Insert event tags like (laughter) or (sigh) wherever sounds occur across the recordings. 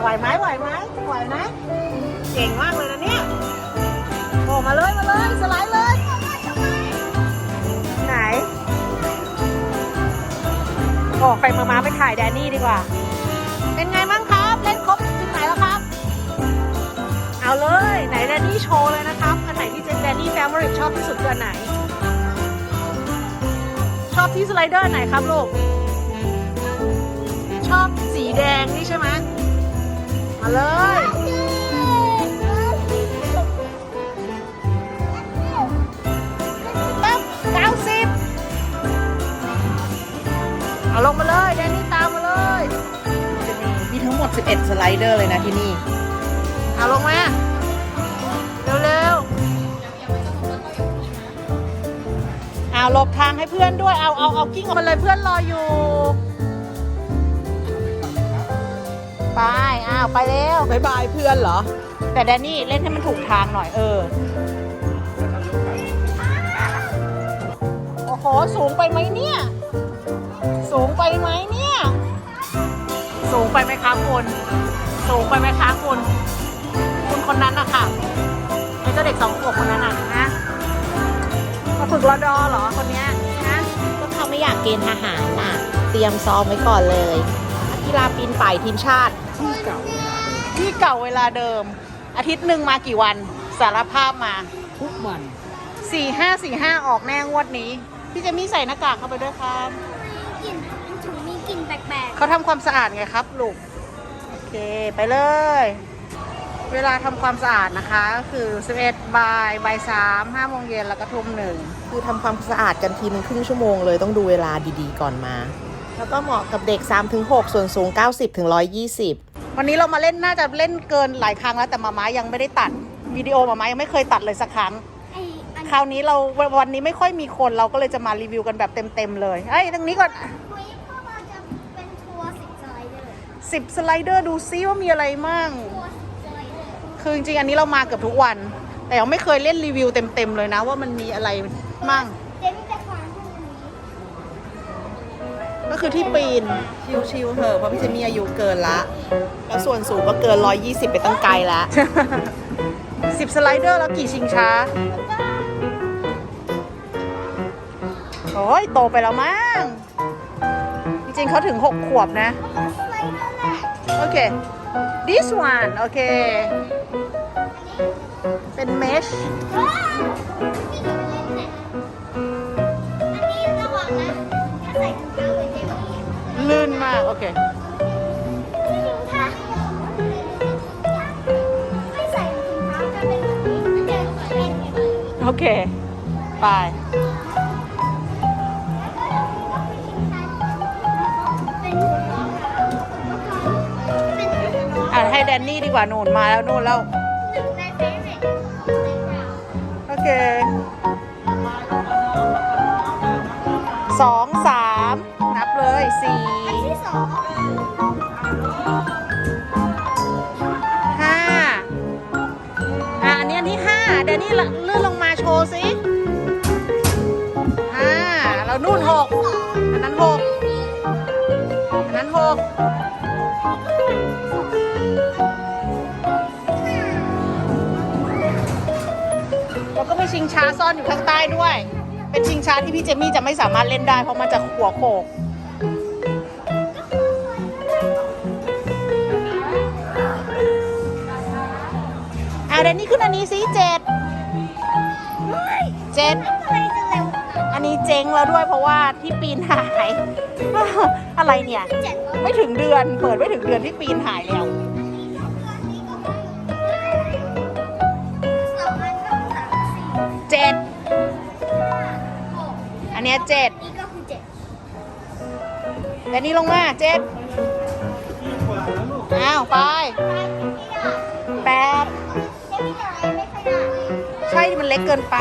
ไหวไหมไหวไหมไหวไหมเก่งมากเลยนะเนี่ยโอ้มาเลยมาเลยสไลด์เลย ไหนโอ้ไปมามาไปถ่ายแดนนี่ดีกว่า เป็นไงบ้างครับ เล่นครบถึงไหนแล้วครับ เอาเลย ไหนแดนนี่โชว์เลยนะครับอันไหนที่เจนแดนนี่แฟม o r ริชอบที่สุดคืออันไหน ชอบที่สไลเดอร์ไหนครับลูกชอบสีแดงนี่ใช่ไหม เลยปั๊บเก้าสิบเอาลงมาเลยแดนนี่ตามมาเลยจะมีมีทั้งหมด 11 สไลเดอร์เลยนะที่นี่ เอาลงมาเร็วๆเอาหลบทางให้เพื่อนด้วย เอาเอาเอากิ้งออกมาเลยเพื่อนรออยู่ ไปอ้าวไปเร็ว บายบายเพื่อนเหรอ แต่แดนนี่เล่นให้มันถูกทางหน่อยเออ โอ้โห สูงไปไหมเนี่ย สูงไปไหมเนี่ย สูงไปไหมคะคุณ สูงไปไหมคะคุณ คุณคนนั้นอะค่ะไอ้เจ้าเด็กสองขวบคนนั้นอะนะมาฝึกรอดอเหรอคนเนี้ยนะก็เขาไม่อยากเกณฑ์ทหารน่ะ เตรียมซ้อมไว้ก่อนเลยนักกีฬาปีนป่ายทีมชาติ ที่เก่าที่เก่าเวลาเดิม อาทิตย์หนึ่งมากี่วันสารภาพมาทุกวันสี่ห้าสี่ห้าออกแน่งวดนี้ พี่เจะมีใส่หน้ากากเข้าไปด้วยครับกลิ่นถุงมีกลิ่นแปลกเขาทำความสะอาดไงครับลูกโอเคไปเลย เวลาทำความสะอาดนะคะก็คือ 11บ่ายบ่ายสามห้าโมงเย็นแล้วก็ทุ่มหนึ่ง คือทำความสะอาดกันทีนึงครึ่งชั่วโมงเลยต้องดูเวลาดีๆก่อนมา แล้วก็เหมาะกับเด็ก 3-6 ส่วนสูง 90-120 วันนี้เรามาเล่นน่าจะเล่นเกินหลายครั้งแล้วแต่มาม้ายังไม่ได้ตัดวิดีโอมาม้ายังไม่เคยตัดเลยสักครั้งๆไอ้อันคราวนี้เราวันนี้ไม่ค่อยมีคนเราก็เลยจะมารีวิวกันแบบเต็มๆเลยเอ้ยตรงนี้ก่อน คุยพวกเราจะเป็นทัวร์สิบสไลเดอร์สิบสไลเดอร์ดูซิว่ามีอะไรมั่ง ทัวร์สิบสไลเดอร์คือจริงๆอันนี้เรามาเกือบทุกวัน แต่ยังไม่เคยเล่นรีวิวเต็มๆเลยนะว่ามันมีอะไรมั่ง ก็คือที่ปีน ชิวๆเหอะเพราะพี่เจมี่อายุเกินละ แล้วส่วนสูงก็เกิน 120 ไปตั้งไกลละสิบสไลเดอร์แล้วกี่ชิงช้า โอ้ยโตไปแล้วมั้ง จริงๆเขาถึง 6 ขวบนะสไลเดอร์แรกโอเค this one โอเค เป็น mesh ว้ นมากโอเคถ้าไม่ใส่ถุงเท้าจะเป็นแบบนี้มันจะเล่นไงโอเค ไปเป็นหัวล้อเป็นหัวล้ออะ ให้แดนนี่ดีกว่านูนมาแล้วนู่นแล้วหนึ่งในเฟเวอร์ในเราโอเค สองสามนับเลย สี่ที่สองห้าอะอันนี้อันที่ห้าเดนนี่เลื่อนลงมาโชว์สิห้าแล้วนู่นหกอันนั้นหกอันนั้นหกแล้วก็มีชิงช้าซ่อนอยู่ข้างใต้ด้วย เป็นชิงช้าที่พี่เจมี่จะไม่สามารถเล่นได้เพราะมันจะหัวโขก เดนนี่ขึ้นอันนี้สิเจ็ดเจ็ดอะไรจะเร็วอันนี้เจ๊งแล้วด้วยเพราะว่าที่ปีนหาย อะไรเนี่ยเจ็ดแล้วไม่ถึงเดือนเปิดไม่ถึงเดือนที่ปีนหายแล้วสองอันต้องสามสี่เจ็ดห้าหกอันเนี้ยเจ็ดนี่ก็คือเจ็ดแต่นี่ลงมาเจ็ดอ้าวไป เล็กเกินไป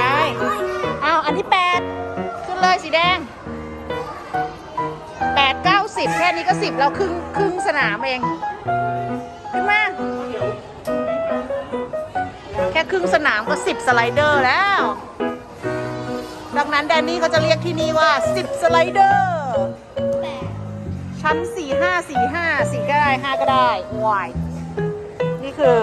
อ้าวอันที่แปดขึ้นเลยสีแดงแปดเก้าสิบแค่นี้ก็สิบแล้วครึ่งครึ่งสนามเองขึ้นมาแค่ครึ่งสนามก็สิบสไลเดอร์แล้ว ดังนั้นแดนนี่เขาจะเรียกที่นี่ว่าสิบสไลเดอร์แปดชั้นสี่ห้าสี่ห้าสี่ก็ได้ห้าก็ได้วายนี่คือ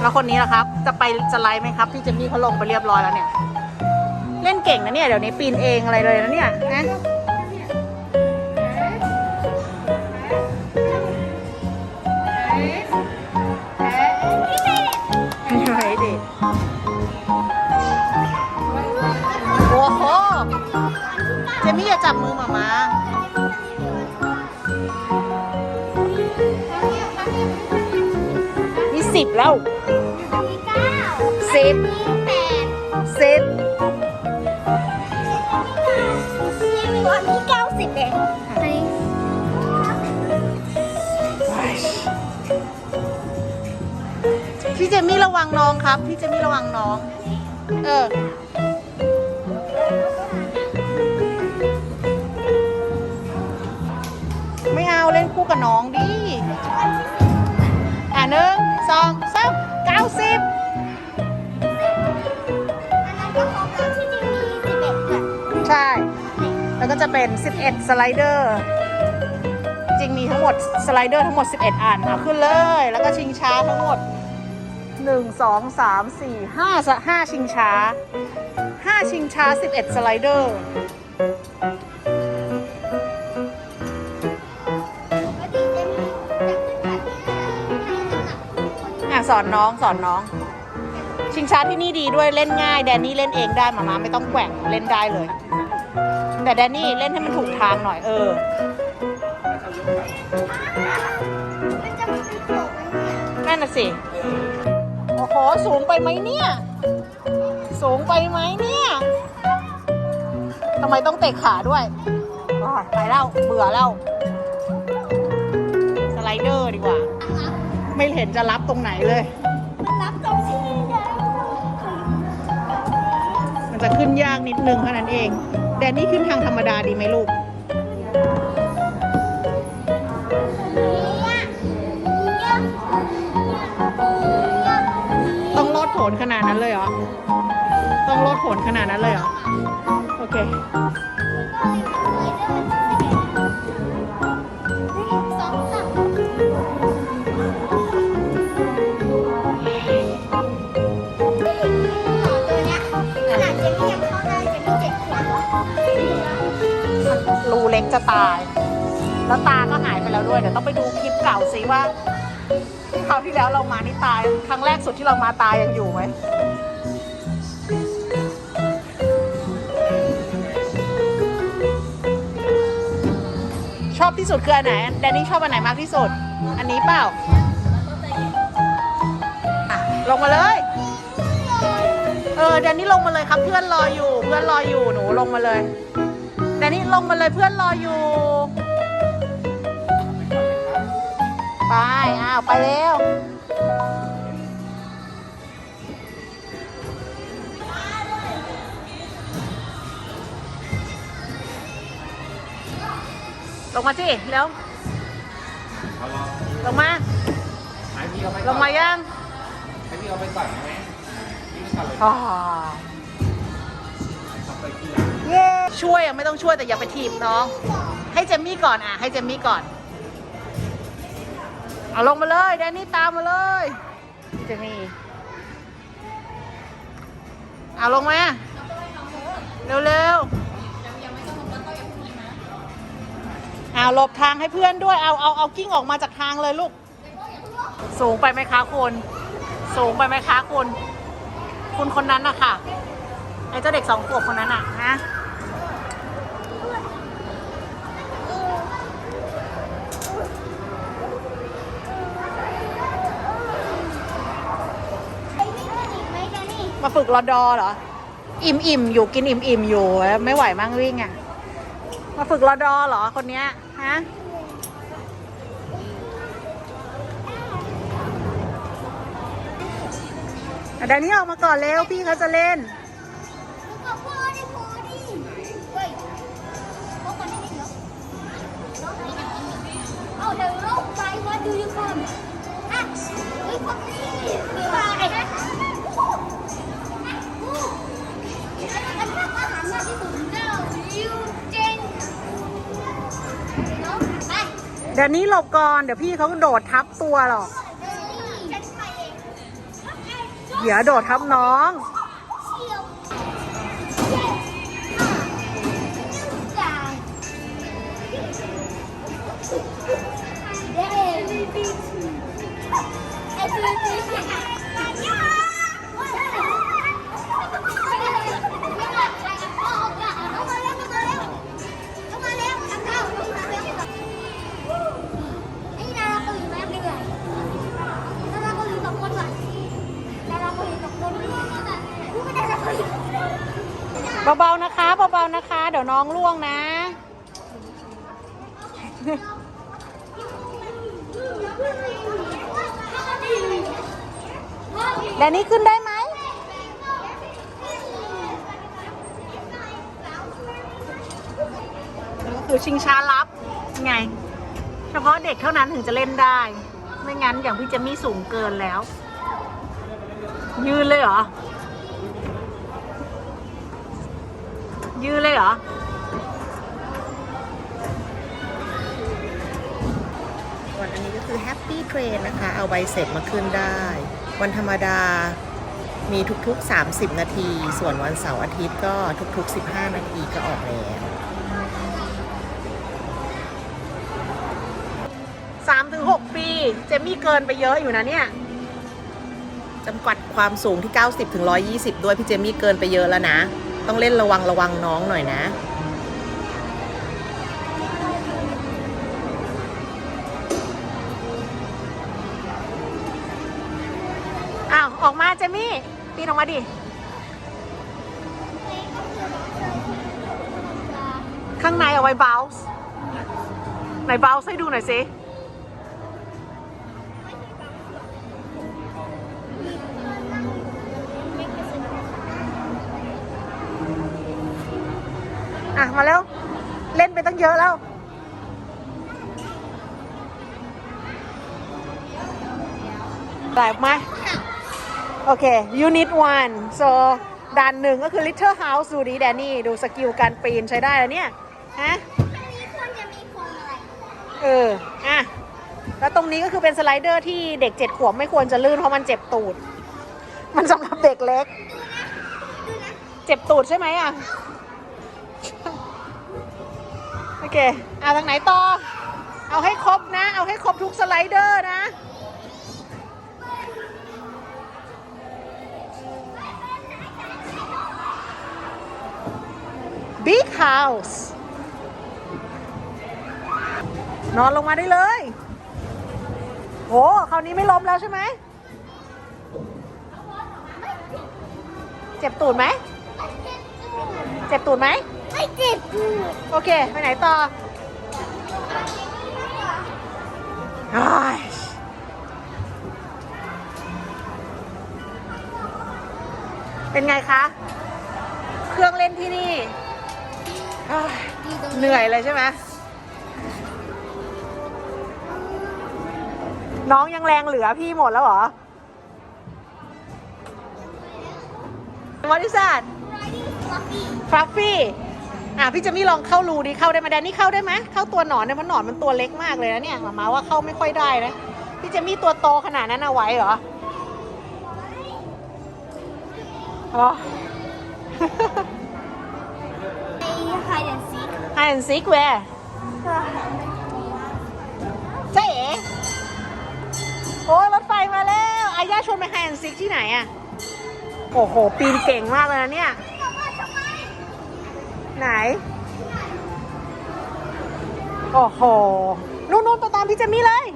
แล้วคนนี้ล่ะครับ จะไปจะไลฟ์ไหมครับพี่เจมี่เขาลงไปเรียบร้อยแล้วเนี่ย เล่นเก่งนะเนี่ยเดี๋ยวนี้ปีนเองอะไรเลยนะเนี่ยนะไม่ไหวดิโอ้โห เจมี่อย่าจับมือหมามานี่สิบแล้วมีเก้า สิบมีแปดสิบมีวันที่เก้าสิบเองอันนี้พี่เจมี่ระวังน้องครับ พี่เจมี่ระวังน้อง เออไม่เอาเล่นคู่กับน้องดิ อะหนึ่งสองสามเก้าสิบ ใช่ แล้วก็จะเป็น 11 สไลเดอร์ จริงมีทั้งหมดสไลเดอร์ทั้งหมด 11 อันเอาขึ้นเลย แล้วก็ชิงช้าทั้งหมด 1 2 3 4 5ส5ชิงช้า 5 ชิงช้า 11 สไลเดอร์ปกติจะมีจะขึ้นแบบนี้ให้สำหรับคนอะสอนน้องสอนน้อง ชิงช้าที่นี่ดีด้วยเล่นง่ายแดนนี่เล่นเองได้หมามาไม่ต้องแกว่งเล่นได้เลย แต่แดนนี่เล่นให้มันถูกทางหน่อยเออมันจะมีโผล่ไหมเนี่ยนั่นน่ะสิโอ้โหสูงไปไหมเนี่ย สูงไปไหมเนี่ยทำไมต้องเตะขาด้วยอ๋อไปแล้วเบื่อแล้วสไลเดอร์ดีกว่า ไม่เห็นจะรับตรงไหนเลย มันจะขึ้นยากนิดนึงเท่านั้นเองแดนนี่ขึ้นทางธรรมดาดีไหมลูกต้องลดโผนขนาดนั้นเลยเหรอ ต้องลดโผนขนาดนั้นเลยเหรอ โอเค รูเล็กจะตาย แล้วตาก็หายไปแล้วด้วย เดี๋ยวต้องไปดูคลิปเก่าสิว่าคราวที่แล้วเรามานี่ตาย ครั้งแรกสุดที่เรามาตายยังอยู่ไหมชอบที่สุดคืออันไหนแดนนี่ชอบอันไหนมากที่สุด อันนี้เปล่าลงมาเลย เออแดนนี่ลงมาเลยครับเพื่อนรออยู่ เพื่อนรออยู่หนูลงมาเลย นนี่ลงมาเลยเพื่อนรออยู่ ไป อ้าว ไปเร็วลงมาสิเร็วลงมาให้พี่เอาไปลก่อนงมายังให้พี่เอาไปก่อนได้ไหมพี่ไม่ทันเลย อ๋อ ช่วยไม่ต้องช่วยแต่อย่าไปทีบน้อง ให้เจมมี่ก่อนอะ ให้เจมมี่ก่อน เอาลงมาเลยแดนนี่ตามมาเลย เจมมี่เอาลงมาเร็วๆเอาหลบทางให้เพื่อนด้วย เอาเอาเอากิ้งออกมาจากทางเลยลูก สูงไปไหมคะคุณ สูงไปไหมคะคุณ คุณคนนั้นนะคะไอ้เจ้าเด็กสองขวบคนนั้นอะฮะ มาฝึกรอดอเหรอ อิ่มอิ่มอยู่กินอิ่มอิ่มอยู่ ไม่ไหวมั่งวิ่งอะ มาฝึกรอดอเหรอคนเนี้ยฮะเดี๋ยวนี้ออกมาก่อนเร็วพี่เขาจะเล่น เดี๋ยวนี้หลบก่อน เดี๋ยวพี่เขาโดดทับตัวหรอก เดี๋ยวโดดทับน้อง แดนนี่ขึ้นได้ไหม คือชิงช้าลับไง เฉพาะเด็กเท่านั้นถึงจะเล่นได้ ไม่งั้นอย่างพี่จะมีสูงเกินแล้ว ยืนเลยเหรอ ยืนเลยเหรอ อันนี้ก็คือ Happy Train นะคะ เอาใบเสร็จมาขึ้นได้ วันธรรมดามีทุกๆ 30 นาที ส่วนวันเสาร์อาทิตย์ก็ทุกๆ 15 นาทีก็ออกแล้วสามถึงหกปี เจมี่เกินไปเยอะอยู่นะเนี่ยจำกัดความสูงที่ 90ถึง120 ด้วย พี่เจมี่เกินไปเยอะแล้วนะ ต้องเล่นระวังระวังน้องหน่อยนะ เจมี่ปีนออกมาดิข้างในเอาไว้บ o ลส์ไหนบ o ลส์ให้ดูหน่อยสิอะ มาแล้ว เล่นไปตั้งเยอะแล้วหลายไหม โอเค unit one so ด่านหนึ่งก็คือ little house ดูดีแดนนี่ ดูสกิลการปีนใช้ได้แล้วเนี่ย ฮะอันนี้ควรจะมีพวงอะไรเออ อะ แล้วตรงนี้ก็คือเป็นสไลเดอร์ที่เด็กเจ็ดขวบไม่ควรจะลื่นเพราะมันเจ็บตูด มันสำหรับเด็กเล็ก เจ็บตูดใช่ไหมอะ โอเค เอาทางไหนต่อ เอาให้ครบนะ เอาให้ครบทุกสไลเดอร์นะ Big House นอนลงมาได้เลยโหคราวนี้ไม่ล้มแล้วใช่ไหม เจ็บตูดไหม เจ็บตูดไหม ไม่เจ็บปูโอเค ไปไหนต่ออ้ายเป็นไงคะ เครื่องเล่นที่นี่ อ้ายเหนื่อยเลยใช่ไหมน้องยังแรงเหลือพี่หมดแล้วเหรอ What is that ฟลัฟฟี่อะพี่จะมีลองเข้ารูดิเข้าได้ไหมแดนนี่เข้าได้ไหมเข้าตัวหนอนเนี่ยเพราะหนอนมันตัวเล็กมากเลยนะเนี่ยหมามาว่าเข้าไม่ค่อยได้นะพี่จะมีตัวโตขนาดนั้นเอาไว้เหรออ๋อ อ้ไฮแอนซีไฮแอนซิกแวร์ใช่เอ๋โอ้ยรถไฟมาแล้วอาย่าชวนไปไฮแอนซิกที่ไหนอะโอ้โห ปีนเก่งมากเลยนะเนี่ย ไหน โอ้โห นู่นนู่นไปตามพี่เจมี่เลย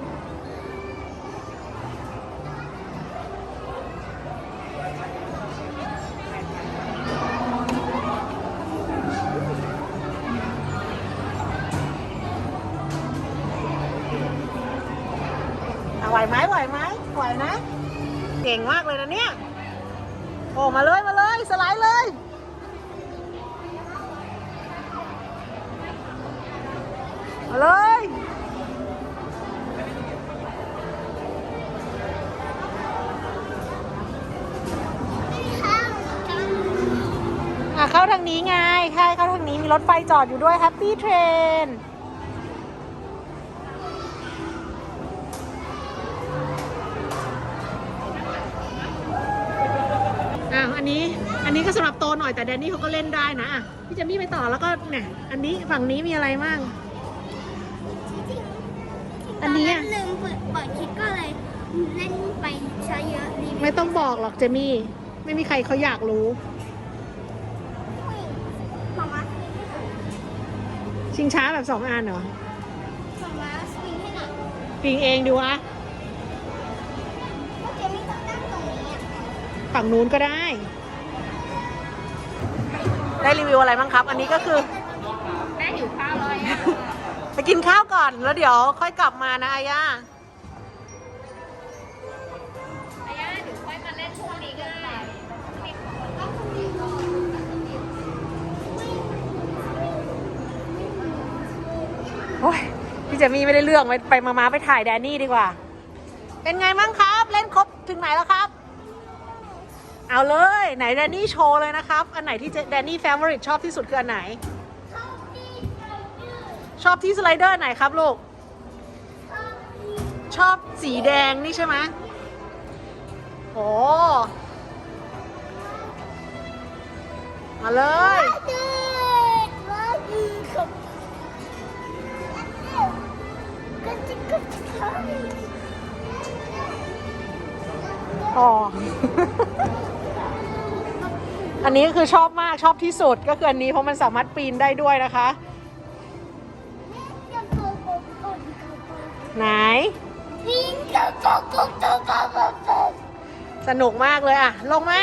มาเลยอะเข้าทางนี้ไงใช่เข้าทางนี้มีรถไฟจอดอยู่ด้วยแฮปปี้เทรนอาะอันนี้อันนี้ก็สำหรับโตหน่อยแต่แดนนี่เขาก็เล่นได้นะพี่จะมี่ไปต่อแล้วก็เนี่ยอันนี้ฝั่งนี้มีอะไรบ้าง ลืมเปิดเปิดคลิปก็เลยเล่นไปใช้เยอะรีวิวไม่ต้องบอกหรอกเจมี่ ไม่มีใครเขาอยากรู้มามาชิงช้าแบบสองอันเหรอมามาสวิงให้หน่อยปิงเองดูอะก็เจมี่ต้องนั่งตรงนี้อะฝั่งนู้นก็ได้ ได้รีวิวอะไรบ้างครับ อันนี้ก็คือ แม่หิวข้าวเลยไป กินข้าวก่อนแล้วเดี๋ยวค่อยกลับมานะอาย่าอาย่าเดี๋ยวค่อยมาเล่นพรุ่งนี้ก็ได้โอ้ยพี่เจมี่ไม่ได้เรื่องไปไปมามาไปถ่ายแดนนี่ดีกว่า เป็นไงบ้างครับ เล่นครบถึงไหนแล้วครับ เอาเลยไหนแดนนี่โชว์เลยนะครับ อันไหนที่แดนนี่แฟ v o r ริ e ชอบที่สุดคืออันไหน ชอบที่สไลเดอร์ไหนครับลูก ชอบสีแดงนี่ใช่ไหมโอ้มาเลยเด็ดว่าดีครับก็จะก็ใช่อ๋อ อันนี้ก็คือชอบมากชอบที่สุดก็คืออันนี้เพราะมันสามารถปีนได้ด้วยนะคะ ไหนวิ่งโกโก้โก้โก้โก้โก้โก้สนุกมากเลยอะ ลงมา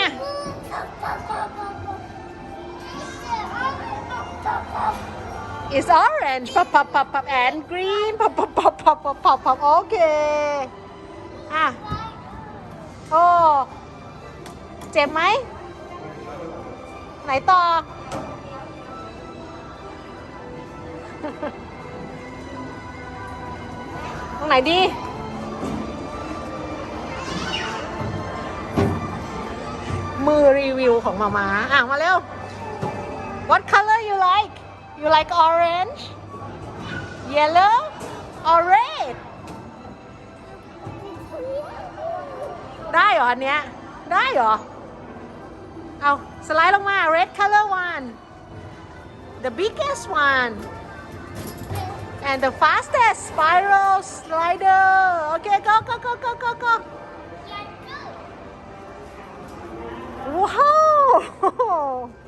It's orange pop pop pop pop and green pop pop pop pop pop pop pop โอเคอะ โอ้ เจ็บไหม ไหนต่อ ตรงไหนดี มือรีวิวของมามาอะ มาเร็ว What color you like you like orange yellow or red ได้เหรอ อันเนี้ย ได้เหรอ เอา สไลด์ลงมา red color one the biggest one And the fastest spiral slider. Okay, go, go, go, go, go, go. Yeah, go. Whoa! (laughs)